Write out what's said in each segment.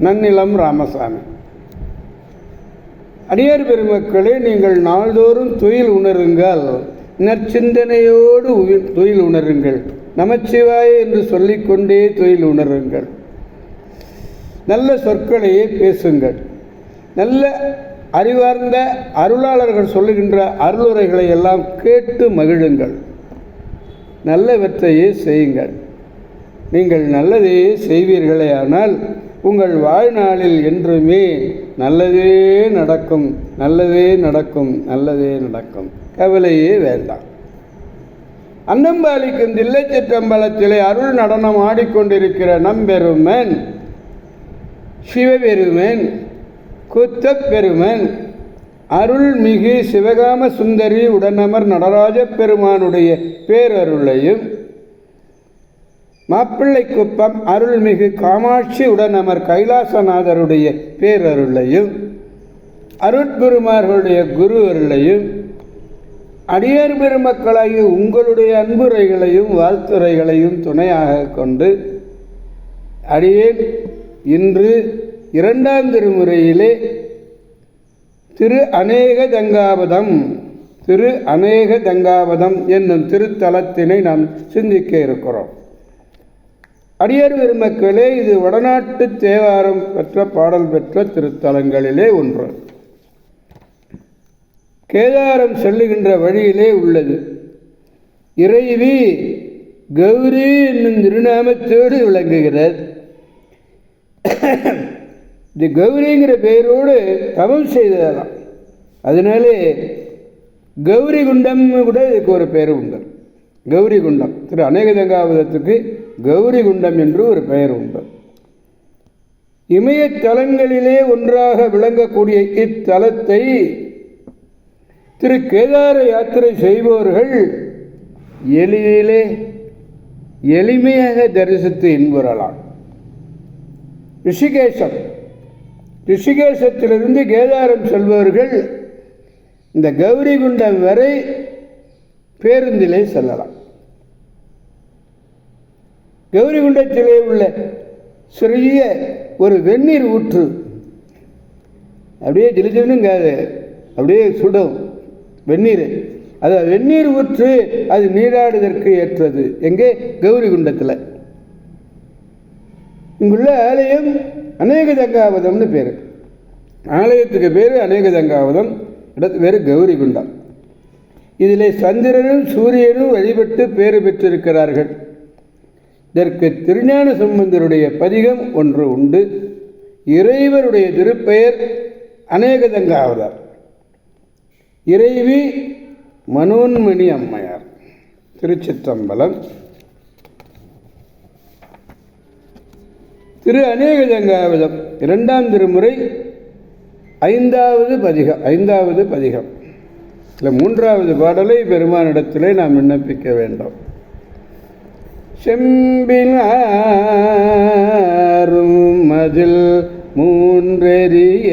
நன்னிலம் ராமசாமி. அடியார் பெருமக்களே நீங்கள் நாள்தோறும் துயில் உணருங்கள். நற்சிந்தனையோடு துயில் உணருங்கள். நமச்சிவாய என்று சொல்லிக்கொண்டே துயில் உணருங்கள். நல்ல சொற்களையே பேசுங்கள். நல்ல அறிவார்ந்த அருளாளர்கள் சொல்லுகின்ற அருளுரைகளை எல்லாம் கேட்டு மகிழுங்கள். நல்லவற்றையே செய்யுங்கள். நீங்கள் நல்லதையே செய்வீர்களே ஆனால் உங்கள் வாழ்நாளில் என்றுமே நல்லதே நடக்கும் நல்லதே நடக்கும் நல்லதே நடக்கும். கவலையே வேண்டாம். அன்னம்பாலிக்கும் தில்லை சிற்றம்பலத்திலே அருள் நடனம் ஆடிக்கொண்டிருக்கிற நம்பெருமன் சிவபெருமன் குத்தப்பெருமன் அருள்மிகு சிவகாம சுந்தரி உடனமர் நடராஜ பெருமானுடைய பேரருளையும் மாப்பிள்ளை குப்பம் அருள்மிகு காமாட்சி உடனமர் கைலாசநாதருடைய பேரருளையும் அருட்பெருமார்களுடைய குரு அருளையும் அடியார் பெருமக்களாகிய உங்களுடைய அன்புரைகளையும் வாழ்த்துரைகளையும் துணையாக கொண்டு அடியேன் இன்று இரண்டாம் திருமுறையிலே திரு அநேக தங்காவதம் திரு அநேக தங்காவதம் என்னும் திருத்தலத்தினை நாம் சிந்திக்க இருக்கிறோம். அடியார் பெருமக்களே இது வடநாட்டு தேவாரம் பெற்ற பாடல் பெற்ற திருத்தலங்களிலே ஒன்று. கேதாரம் செல்லுகின்ற வழியிலே உள்ளது. இறைவி கௌரி என்னும் திருநாமத்தோடு விளங்குகிறது. இது கௌரிங்கிற பெயரோடு தவம் செய்ததாம் அதனாலே கௌரி குண்டம் கூட இதுக்கு ஒரு பெயர் உண்டு. கௌரி குண்டம் திரு அநேகதங்காவதத்துக்கு கௌரி குண்டம் என்று ஒரு பெயர் உண்டு. இமயத்தலங்களிலே ஒன்றாக விளங்கக்கூடிய இத்தலத்தை திரு கேதார யாத்திரை செய்பவர்கள் எளிதிலே எளிமையாக தரிசித்து இன்புறலாம். ரிஷிகேசம். ரிஷிகேசத்திலிருந்து கேதாரம் செல்பவர்கள் இந்த கௌரி குண்டம் வரை பேருந்திலே செல்லலாம். கௌரி குண்டத்திலே உள்ள சிறிய ஒரு வெந்நீர் ஊற்று. அப்படியே ஜிலுஜிலுங்காது அப்படியே சுடும் வெந்நீர். அது வெந்நீர் ஊற்று அது நீராடுவதற்கு ஏற்றது. எங்கே? கௌரி குண்டத்தில் இங்குள்ள ஆலயம் அநேக தங்காவதம்னு பேர். ஆலயத்துக்கு பேர் அநேக தங்காவதம் இடத்து பேர் கௌரி குண்டம் இதில் சந்திரனும் சூரியனும் வழிபட்டு பேறு பெற்றிருக்கிறார்கள். இதற்கு திருஞான சம்பந்தருடைய பதிகம் ஒன்று உண்டு. இறைவருடைய திருப்பெயர் அநேகதங்காவதார். இறைவி மனோன்மணி அம்மையார் திருச்சிற்றம்பலம். திரு அநேகதங்காவதம் இரண்டாம் திருமுறை ஐந்தாவது பதிகம் ஐந்தாவது பதிகம். இல்லை மூன்றாவது பாடலை பெருமானிடத்திலே நாம் விண்ணப்பிக்க வேண்டும். செம்பினாரும் மதில் மூன்றெறிய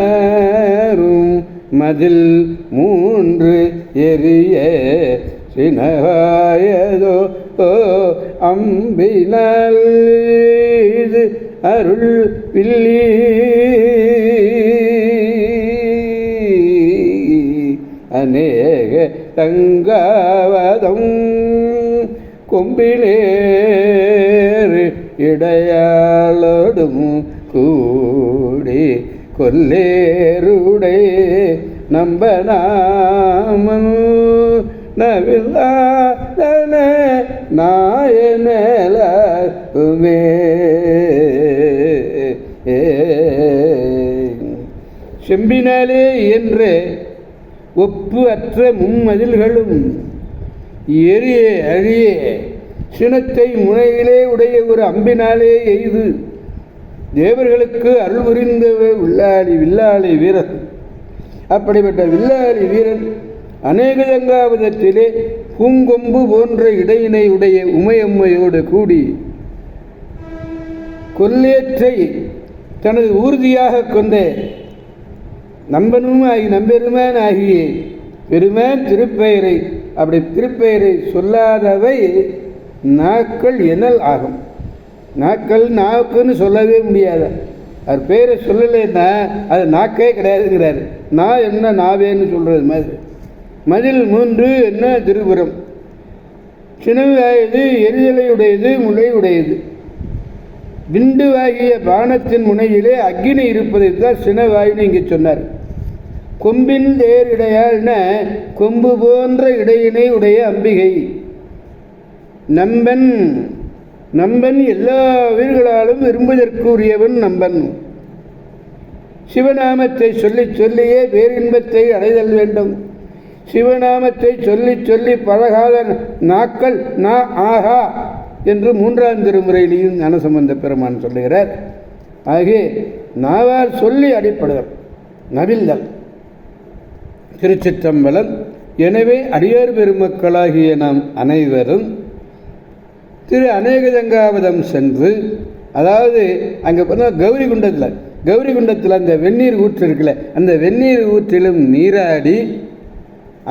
செம்பிலாரும் மதில் மூன்று எரிய சினகாயதோ ஓ அம்பினால் இது அருள் பில்லி தங்கவதம் கொம்பிலேறு இடையாளோடும் கூடி கொல்லேருடை நம்பனாமன் நவில்லாதன நாயனலுமே செம்பினாலே என்று ஒப்பு அற்ற மும்மதில்களும் எரிய அழிய சினத்தை முனையிலே உடைய ஒரு அம்பினாலே எய்து. தேவர்களுக்கு அருள் புரிந்த வில்லாளி வில்லாளி வீரன். அப்படிப்பட்ட வில்லாளி வீரன் அநேக தங்காவதத்திலே பூங்கொம்பு போன்ற இடையினை உடைய உமையம்மையோடு கூடி கொல்லேற்றை தனது ஊர்தியாக கொண்ட நம்பனும் ஆகி நம்பெருமான் ஆகிய பெருமான் திருப்பெயரை அப்படி திருப்பெயரை சொல்லாதவை நாக்கள் எனல் ஆகும். நாக்கள் நாக்குன்னு சொல்லவே முடியாது. அவர் பேரை சொல்லலைன்னா அது நாக்கே கிடையாதுங்கிறாரு. நான் என்ன நாவேன்னு சொல்கிறது மாதிரி. மதில் மூன்று என்ன திருபுரம் சினவாயது எரிதலை உடையது உடையது விண்டுவாகிய பானத்தின் முனையிலே அக்னி இருப்பதை தான் சினவாயுன்னு இங்கே சொன்னார். கொம்பின் தேர் இடையாள்ன கொம்பு போன்ற இடையினை உடைய அம்பிகை. நம்பன் நம்பன் எல்லா உயிர்களாலும் விரும்புவதற்குரியவன் நம்பன். சிவநாமத்தை சொல்லி சொல்லியே பேரின்பத்தை அடைதல் வேண்டும். சிவநாமத்தை சொல்லி சொல்லி பழகாத நாக்கள் நா ஆஹா என்று மூன்றாம் திருமுறையிலையும் ஞானசம்பந்த பெருமான் சொல்லுகிறார். ஆகிய நாவால் சொல்லி அடிப்படுதல் நவில்தல் திருச்சிற்றம்பலம். எனவே அடியார் பெருமக்களாகிய நாம் அனைவரும் திரு அநேகதங்காவதம் சென்று அதாவது அங்கே பார்த்தா கௌரி குண்டத்தில் கௌரி குண்டத்தில் அந்த வெந்நீர் ஊற்று இருக்குல்ல அந்த வெந்நீர் ஊற்றிலும் நீராடி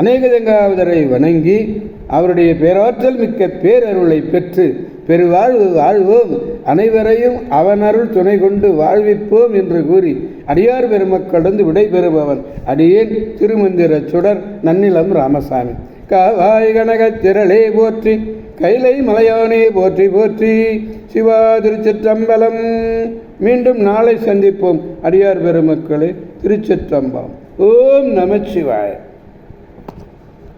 அநேகதங்காவதரை வணங்கி அவருடைய பேராற்றல் மிக்க பேரருளை பெற்று பெருவாழ்வு வாழ்வோம். அனைவரையும் அவனருள் துணை கொண்டு வாழ்விப்போம் என்று கூறி அடியார் பெருமக்களிடந்து விடைபெறுபவன் அடியேன் திருமந்திர சுடர் நன்னிலம் ராமசாமி. காவாய் கனகத் திரளே போற்றி கைலை மலையானே போற்றி போற்றி. சிவா திருச்சிற்றம்பலம். மீண்டும் நாளை சந்திப்போம் அடியார் பெருமக்களே திருச்சிற்றம்பலம். ஓம் நமச்சிவாய.